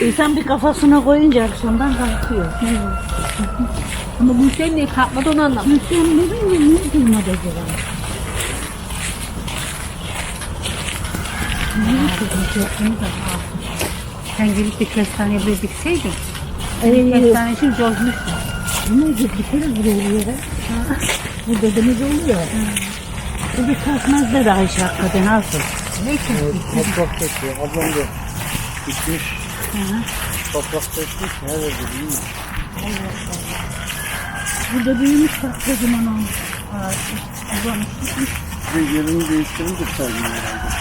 İnsan bir kafasına koyunca sondan kalkıyor. Ama bu şey niye kalkmadı onu anlamadım. Hüseyin ne bileyim ne duymadı acaba? Sen gelip bir kestane bir dikseydin. Ee, Kestane için coşmuştu. ne gittikleri buraya bir yere. Bu dedemiz oluyor. Bu bir kalkmaz dedi Ayşe hakikaten asıl. Toprak taşı. Ablam da gitmiş. Toprak taşı her yerde değil mi? Burada büyümüş bak kocaman olmuş. Ağaçı. Uzamış. Bir de yerini değiştirince sergin herhalde.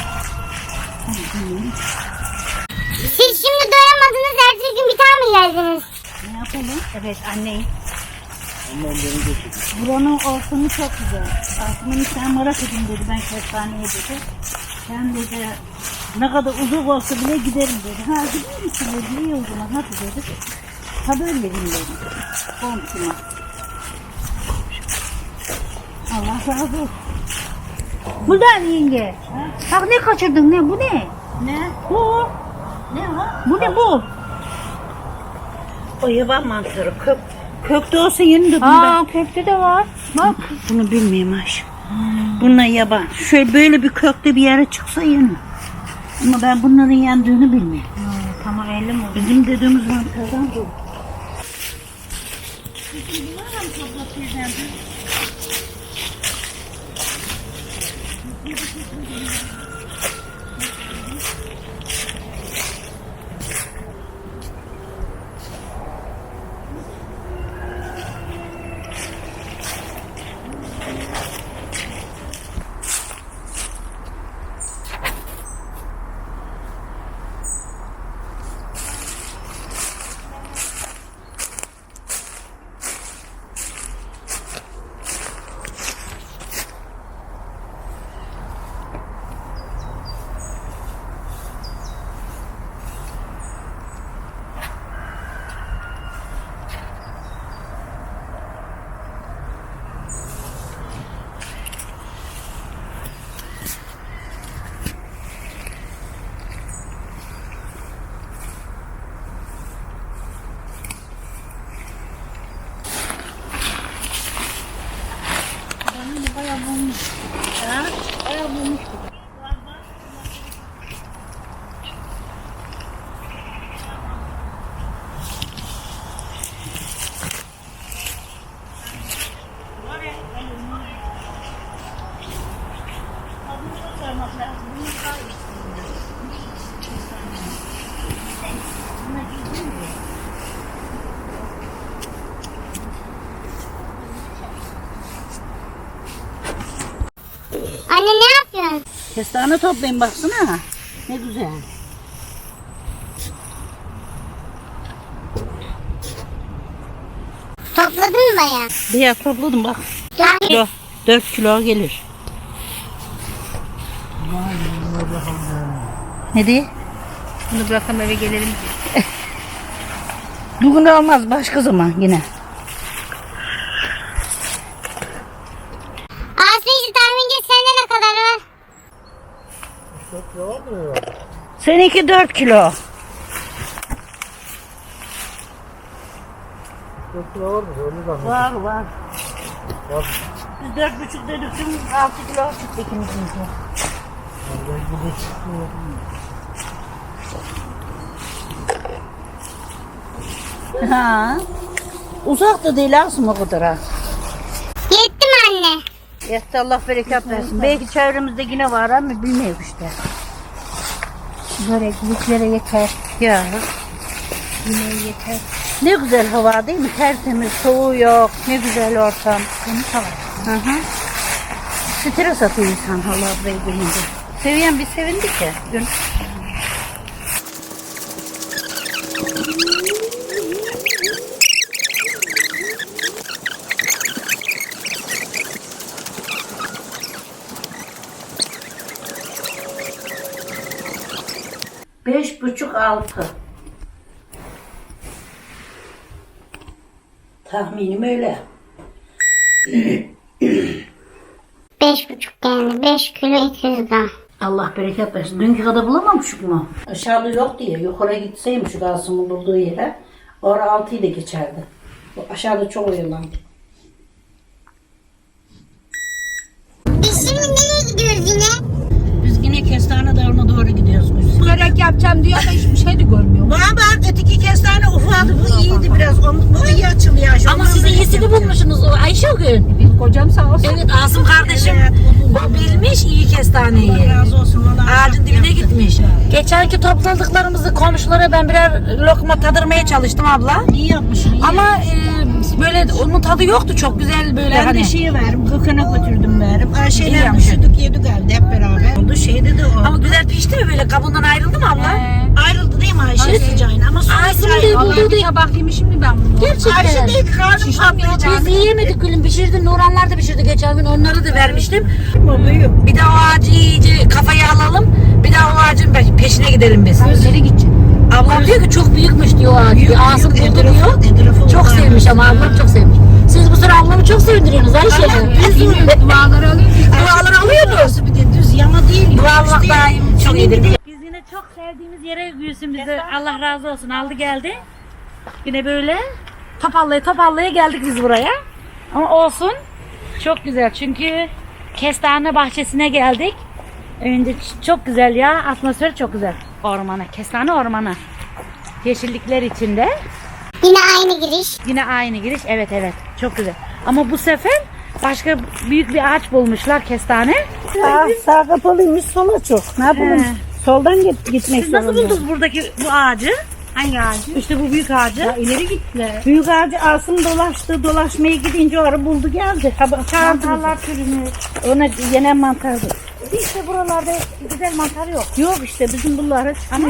Siz şimdi doyamadınız ertesi gün bir tane mi geldiniz? Ne yapalım? Evet anneyi. Ondan beni götürdü. Buranın ortamı çok güzel. Aslında sen merak edin dedi ben kestaneye dedi. Ben dedi ne kadar uzak olsa bile giderim dedi. Ha gidiyor musun dedi. İyi o zaman hadi dedi. Haber verin dedi. Komşuma. Allah razı olsun. Buradan yenge. Bak ne kaçırdın ne bu ne? Ne? Bu. Ne o? Bu ne bu? O yaban mantarı. Kök, kökte olsa yeni de bunu Aa köfte de var. Bak. bunu bilmiyorum Ayşe. Bunlar yaban. Şöyle böyle bir kökte bir yere çıksa yeni. Ama ben bunların yendığını bilmiyorum. Tamam elli mi? Bizim dediğimiz mantardan bu. Anne ne yapıyorsun? Kestane toplayın baksana. Ne güzel. Topladın mı bayağı? Diğer topladım bak. Dört Kilo, 4 kilo gelir. Ne diye? Bunu bırakalım eve gelelim. Bugün olmaz başka zaman yine. Aslıcı tahmince sende ne kadar var? Çok kilo vardır herhalde. Seninki 4 kilo. Çok kilo vardır öyle zannediyorum. Var var. Var. Biz dört buçuk dedik şimdi 6 kilo çıktı ikimizinki. Ben bu da çıkmıyor. Ha. Uzak da değil aslında o kadar ha. Yetti mi anne? Yetti Allah bereket versin. Belki çevremizde yine var ama bilmiyorum işte. Börekliklere yeter. Ya Yemeğe yeter. ne güzel hava değil mi? Tertemiz, soğuğu yok. Ne güzel ortam. Temiz hava. Hı hı. Stres atıyor insan hala burayı görünce. Seviyen bir sevindi ki. Dün. Beş buçuk altı. Tahminim öyle. Beş buçuk yani. Beş kilo iki yüz gram. Allah bereket versin. Dünkü kadar bulamamışık mı? Aşağıda yok diye. Yukarı gitseymiş Kasım'ın bulduğu yere. Orada altıyı da geçerdi. Bu Aşağıda çok oyalandı. Biz şimdi nereye gidiyoruz yine? Biz yine Kestane Dağı'na doğru gidiyoruz. Börek yapacağım diyor ama hiçbir şey de görmüyorum. Bana bak öteki kestane ufadı bu iyiydi biraz. Onu, bu iyi açılıyor. Ama siz iyisini bulmuşsunuz Ayşe o gün. Benim kocam sağ olsun. Evet Asım kardeşim o bilmiş iyi kestaneyi. Razı olsun. Vallahi Ağacın dibine gitmiş. Geçenki topladıklarımızı komşulara ben birer lokma tadırmaya çalıştım abla. İyi yapmışsın. iyi. Ama e, böyle onun tadı yoktu çok güzel böyle ben hani. de şeyi verdim. Gıkına götürdüm verdim. İyi Ayşe'yle yapmışsın. üşüdük yedik evde hep beraber. Oldu şeyde de o. Ama güzel pişti mi böyle kabuğundan ayrıldı mı abla? Ayrıldı değil mi Ayşe sıcağına? Ama sonra Asım'ın Ayşe- da bulduğu da tabak yemişim mi ben bunu? gerçekten. Ayşe değil karnım patlayacak. Biz yiyemedik gülüm pişirdi. Nuranlar da pişirdi geçen gün onları da vermiştim. Oluyor. Bir de o ağacı iyice kafaya alalım. Bir daha o ağacın pe- peşine gidelim biz. Nereye gideceğim? Ablam diyor ki çok büyükmüş diyor o ağaç. diyor. Asım büyük, buldu diyor. Çok sevmiş ama ablam çok sevmiş. Siz bu sıra ablamı çok sevindiriyorsunuz Ayşe. Duaları alayım. Duaları alıyor mu? Bir de düz yama değil. Dualar daim çok iyidir. Biz yine çok sevdiğimiz yere gülsün bizi. Allah razı olsun. Aldı geldi. Yine böyle topallaya topallaya geldik biz buraya. Ama olsun. Çok güzel. Çünkü kestane bahçesine geldik. Önce çok güzel ya. Atmosfer çok güzel. Ormana. Kestane ormanı. Yeşillikler içinde. Yine aynı giriş. Yine aynı giriş. Evet evet. Çok güzel. Ama bu sefer başka büyük bir ağaç bulmuşlar kestane. Sağ, sağ kapalıymış sola çok. Ne yapalım? Soldan git, gitmek Siz nasıl zorunda. buldunuz buradaki bu ağacı? Hangi ağacı? İşte bu büyük ağacı. Ya ileri gittiler. Büyük ağacı Asım dolaştı, dolaşmaya gidince o buldu geldi. Ha, Mantarlar bizi. Ona yenen mantardı. İşte buralarda güzel mantar yok. Yok işte bizim bunları Ama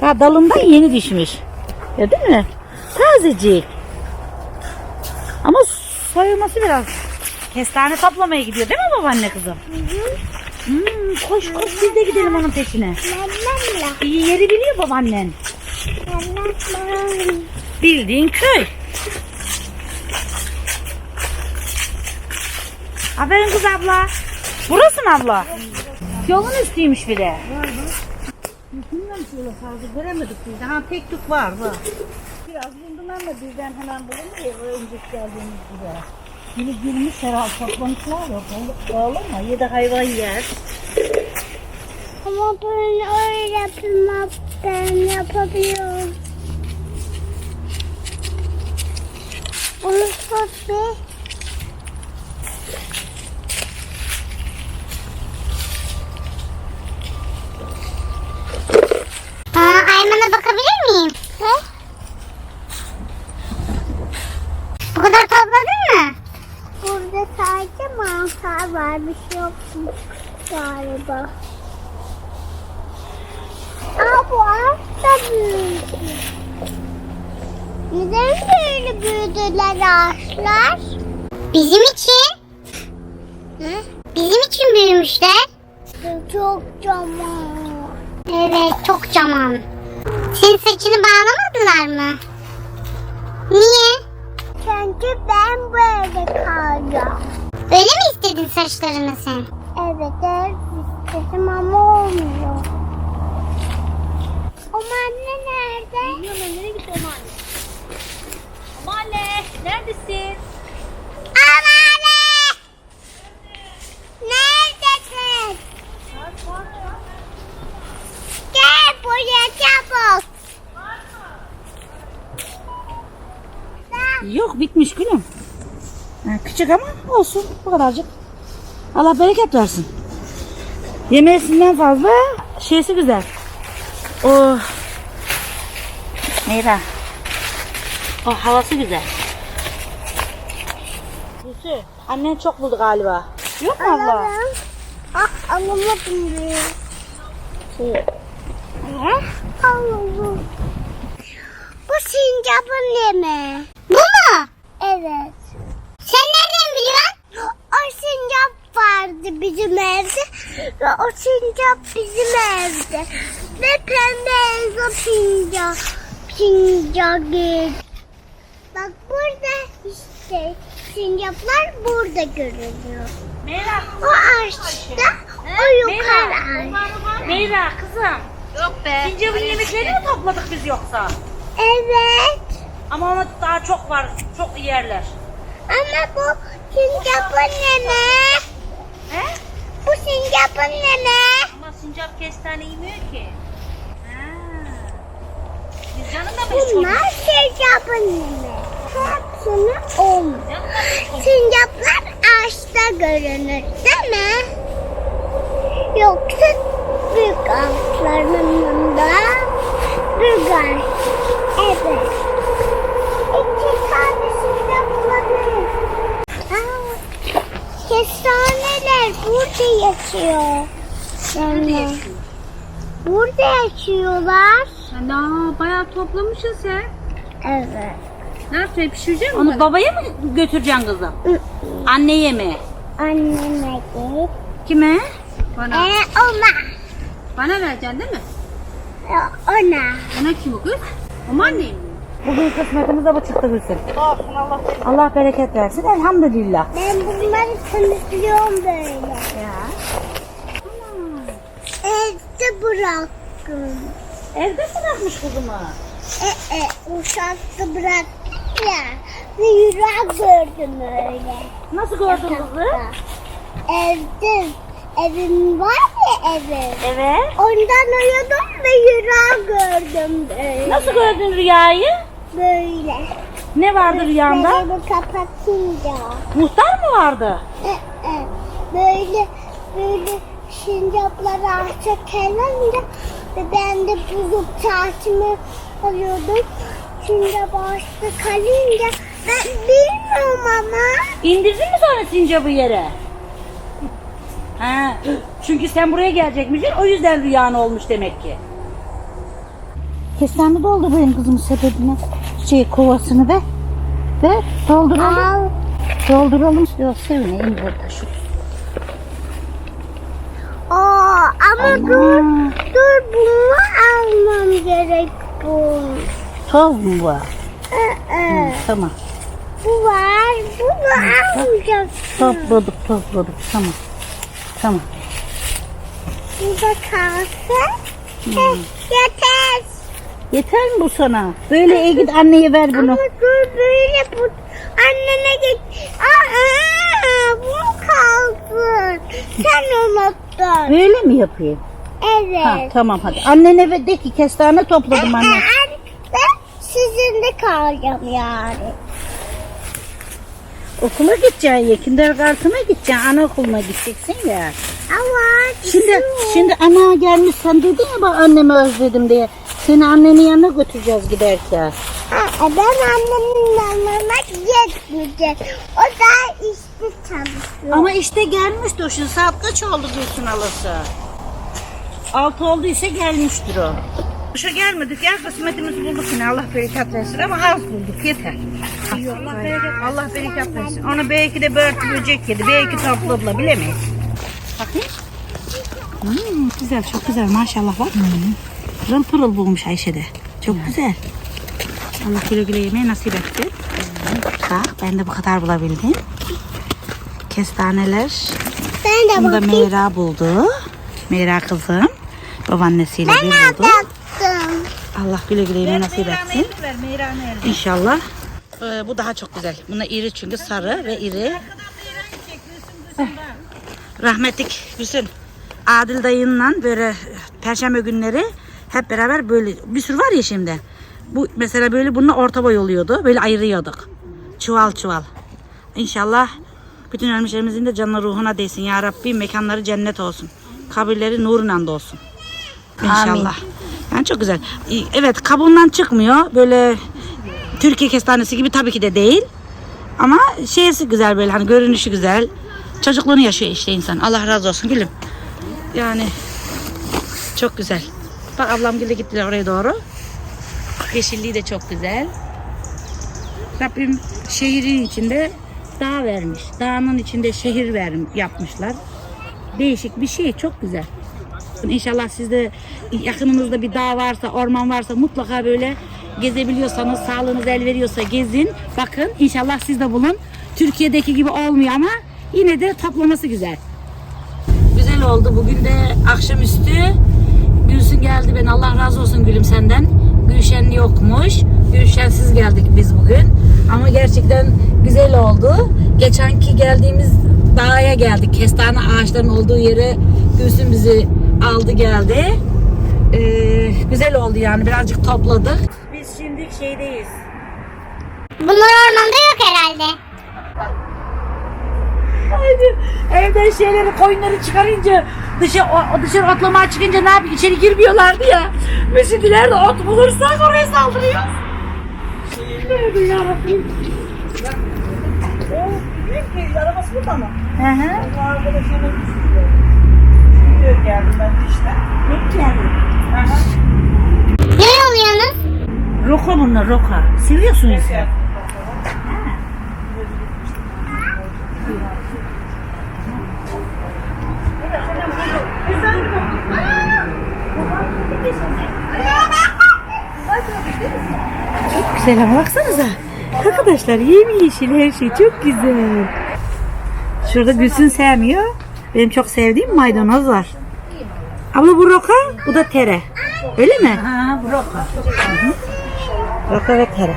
daha dalından yeni düşmüş. Ya değil mi? Tazecik. Ama soyulması biraz. Kestane toplamaya gidiyor değil mi babaanne kızım? Hmm, koş koş biz de gidelim onun peşine. İyi yeri biliyor babaannen. Bildiğin köy. Aferin kız abla. Burası mı abla? Yolun üstüymüş bir de. Bilmiyorum şöyle fazla göremedik biz de. Ha tek tük var var. Biraz bundan da birden hemen bulunur ya önceki geldiğimiz gibi. Biri girmiş herhalde toplamışlar yok. Ya da hayvan yer. Ama ben öyle yapmam. Ben yapabiliyorum. Onu tut bir. Aa, Ayman'a bakabilir miyim? He? Bu kadar topladın mı? Burada sadece mantar var. Bir şey yokmuş galiba. Aa bu ağaç da büyüdü. Neden böyle büyüdüler ağaçlar? Bizim için. Hı? Bizim için büyümüşler. Çok caman. Evet çok caman. Senin saçını bağlamadılar mı? Niye? Çünkü ben böyle kalacağım. Öyle mi istedin saçlarını sen? Evet evet istedim ama olmuyor. Ama anne nerede? Bilmiyorum nereye gitti Oma anne. Oma anne neredesin? Ama anne! Neredesin? Gel buraya çabuk. Yok bitmiş gülüm. Ha, küçük ama olsun bu kadarcık. Allah bereket versin. Yemesinden fazla şeysi güzel. O neydi? O havası güzel. Gülsü, annen çok buldu galiba. Yok mu abla? Ah, alamadım bir. Anladım. Bu sincapın mu? Evet. Sen nereden biliyorsun? O sincap vardı bizim evde. Ve o sincap bizim evde. Ve pembe enzo sincap. Sincap geldi. Bak burada işte sincaplar burada görünüyor. O ağaçta O yukarı. Meyra kızım. Yok be. Sincap'ın yemeklerini mi topladık biz yoksa? Evet. Ama ona daha çok var. Çok yerler. Ama bu sincapın neme. He? Bu sincapın neme. Ama sincap kestane yemiyor ki. Ha. Biz yanında mıyız çok? Bunlar sincapın neme. Hepsini olmuş. Sincaplar ağaçta görünür değil mi? Yoksa büyük ağaçların yanında rüzgar. Evet. İki tane sincap olabilir. Aa, Kestaneler burada yaşıyor. Yani, burada yaşıyorlar. Ana bayağı toplamışsın sen. Evet. Ne yapacaksın pişirecek misin? Onu babaya mı götüreceksin kızım? Anneye mi? Anneme değil. Kime? Bana. Ee, ona. Bana vereceksin değil mi? Ona. Ona kim o kız? O annem. Bugün kısmetimize bu çıktı Gülsün. Allah bereket versin. Elhamdülillah. Ben bunları temizliyorum böyle. Ya. Evde bıraktım. Evde mi bırakmış kızımı? E, e, uşakta bıraktım ya. Ve yürek gördüm öyle. Nasıl gördün kızı? Evde. Evim var ya evim. Evet. Ondan uyudum ve yürek gördüm böyle. Nasıl gördün rüyayı? Böyle. Ne vardı rüyanda? Gözlerimi kapatınca. Muhtar mı vardı? E, e, böyle böyle sincaplar ağaça kelince ve ben de bulup saatimi alıyordum. Sincap ağaçta kalınca ben bilmiyorum ama. İndirdin mi sonra sincabı yere? Ha, çünkü sen buraya gelecekmişsin o yüzden rüyan olmuş demek ki. Kestane doldu benim kızımın sebebine. Şey kovasını ver. Ver dolduralım. Al. Dolduralım. Yok sevineyim burada şu. Oo, ama dur dur bunu almam gerek bu. Toz mu var? E, e, Tamam. bu var bunu almayacağım. Topladık topladık. Tamam. Tamam. Burada kalsın. Heh, yeter. Yeter mi bu sana? Böyle iyi git anneye ver bunu. Ama dur böyle bu anneme git. Aa, bu kalsın. Sen unuttun. Böyle mi yapayım? Evet. Ha, tamam hadi. Annene ver de ki kestane topladım anne. Ben, ben sizinle kalacağım yani. Okula gideceksin ya. Kindergarten'a gideceksin. Anaokuluna gideceksin ya. Ama Şimdi şimdi ana gelmiş sen dedin ya bak annemi özledim diye. Seni annenin yanına götüreceğiz giderken. Ha, ben annemin yanına gitmeyeceğim. O da işte çalışıyor. Ama işte gelmişti o şimdi saat kaç oldu Gülsün alası? Altı olduysa gelmiştir o. Şu gelmedik ya kısmetimizi bulduk yine Allah bereket versin ama az bulduk yeter. Allah bereket, Allah bereket versin. Onu belki de börtü böcek yedi, belki topladılar bilemeyiz. Bakayım. Hmm, güzel, çok güzel maşallah bak. Pırıl pırıl bulmuş Ayşe de. Çok güzel. Allah güle güle yemeği nasip etti. Bak ben de bu kadar bulabildim. Kestaneler. Ben de Bunu da. Meyra buldu. Meyra kızım. Babaannesiyle bir buldu. Baktım. Allah güle güle yemeği nasip etsin. İnşallah. Ee, bu daha çok güzel. Buna iri çünkü sarı ve iri. Eh. Rahmetlik Hüsnü. Adil dayınla böyle perşembe günleri hep beraber böyle bir sürü var ya şimdi. Bu mesela böyle bununla orta boy oluyordu. Böyle ayırıyorduk. Çuval çuval. İnşallah bütün ölmüşlerimizin de canına ruhuna değsin. Ya Rabbi mekanları cennet olsun. Kabirleri nurla dolsun. İnşallah. Yani çok güzel. Evet kabuğundan çıkmıyor. Böyle Türkiye kestanesi gibi tabii ki de değil. Ama şeysi güzel böyle hani görünüşü güzel. Çocukluğunu yaşıyor işte insan. Allah razı olsun gülüm. Yani çok güzel. Bak ablam gülü gittiler oraya doğru. Yeşilliği de çok güzel. Rabbim şehrin içinde dağ vermiş. Dağının içinde şehir ver, yapmışlar. Değişik bir şey. Çok güzel. İnşallah sizde yakınınızda bir dağ varsa, orman varsa mutlaka böyle gezebiliyorsanız, sağlığınız el veriyorsa gezin. Bakın inşallah siz de bulun. Türkiye'deki gibi olmuyor ama yine de toplaması. Güzel güzel oldu. Bugün de akşamüstü Geldi ben Allah razı olsun Gülüm senden. Gülşen yokmuş. Gülşensiz geldik biz bugün. Ama gerçekten güzel oldu. Geçenki geldiğimiz dağa geldik. Kestane ağaçlarının olduğu yere Gülsün bizi aldı geldi. Ee, güzel oldu yani birazcık topladık. Biz şimdi şeydeyiz. Bunlar ormanda yok herhalde. Haydi. Evden şeyleri koyunları çıkarınca dışarı, o, dışarı otlamaya çıkınca ne yapıyor? İçeri girmiyorlardı ya. Şimdi nerede ot bulursak oraya saldırıyoruz. Nerede yarabbim? Arabası burada mı? Hı hı. Bu arkadaşlarım Diyor geldim ben de işte. Ne geldi? Ne oluyorsunuz? Roka bunlar roka. Seviyorsunuz ya. Güzel ama baksanıza. Arkadaşlar yemyeşil her şey çok güzel. Şurada Gülsün sevmiyor. Benim çok sevdiğim maydanoz var. Abla bu roka, bu da tere. Öyle mi? Ha bu roka. Roka ve tere.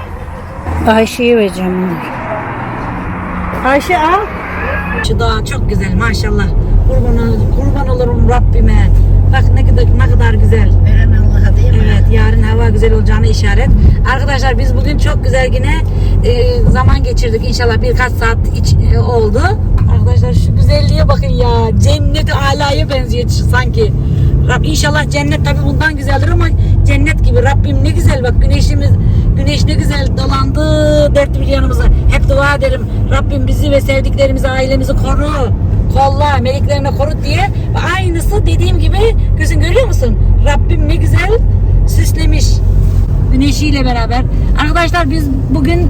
Ayşe'ye vereceğim bunları. Ayşe al. Şu dağ çok güzel maşallah. Kurban, kurban olurum Rabbime. Bak ne kadar ne kadar güzel. Veren Allah'a değil mi? Evet yarın hava güzel olacağına işaret. Arkadaşlar biz bugün çok güzel yine e, zaman geçirdik. İnşallah birkaç saat iç, e, oldu. Arkadaşlar şu güzelliğe bakın ya. Cennet alaya benziyor sanki. Rab inşallah cennet tabi bundan güzeldir ama cennet gibi Rabbim ne güzel bak güneşimiz güneş ne güzel dolandı dört bir yanımıza. Hep dua ederim. Rabbim bizi ve sevdiklerimizi ailemizi koru. Kolla meleklerine koru diye. Ve aynısı dediğim gibi gözün görüyor musun? Rabbim ne güzel süslemiş güneşiyle beraber. Arkadaşlar biz bugün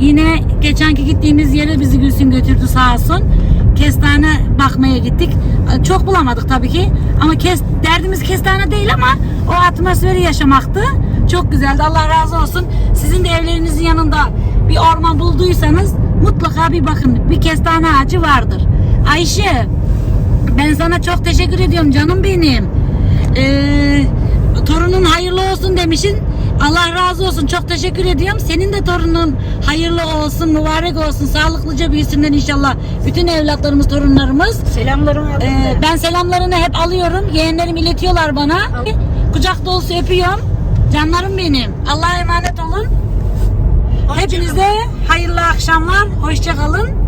yine geçenki gittiğimiz yere bizi Gülsün götürdü sağ olsun. Kestane bakmaya gittik. Çok bulamadık tabii ki. Ama kes, derdimiz kestane değil ama o atmosferi yaşamaktı. Çok güzeldi. Allah razı olsun. Sizin de evlerinizin yanında bir orman bulduysanız mutlaka bir bakın. Bir kestane ağacı vardır. Ayşe ben sana çok teşekkür ediyorum canım benim. Ee, torunun hayırlı olsun demişsin. Allah razı olsun. Çok teşekkür ediyorum. Senin de torunun hayırlı olsun, mübarek olsun. Sağlıklıca büyüsünler inşallah. Bütün evlatlarımız, torunlarımız. Selamlarımı. Ee, ben selamlarını hep alıyorum. Yeğenlerim iletiyorlar bana. Kucak dolusu öpüyorum. Canlarım benim. Allah'a emanet olun. Hepinize hayırlı akşamlar. Hoşça kalın.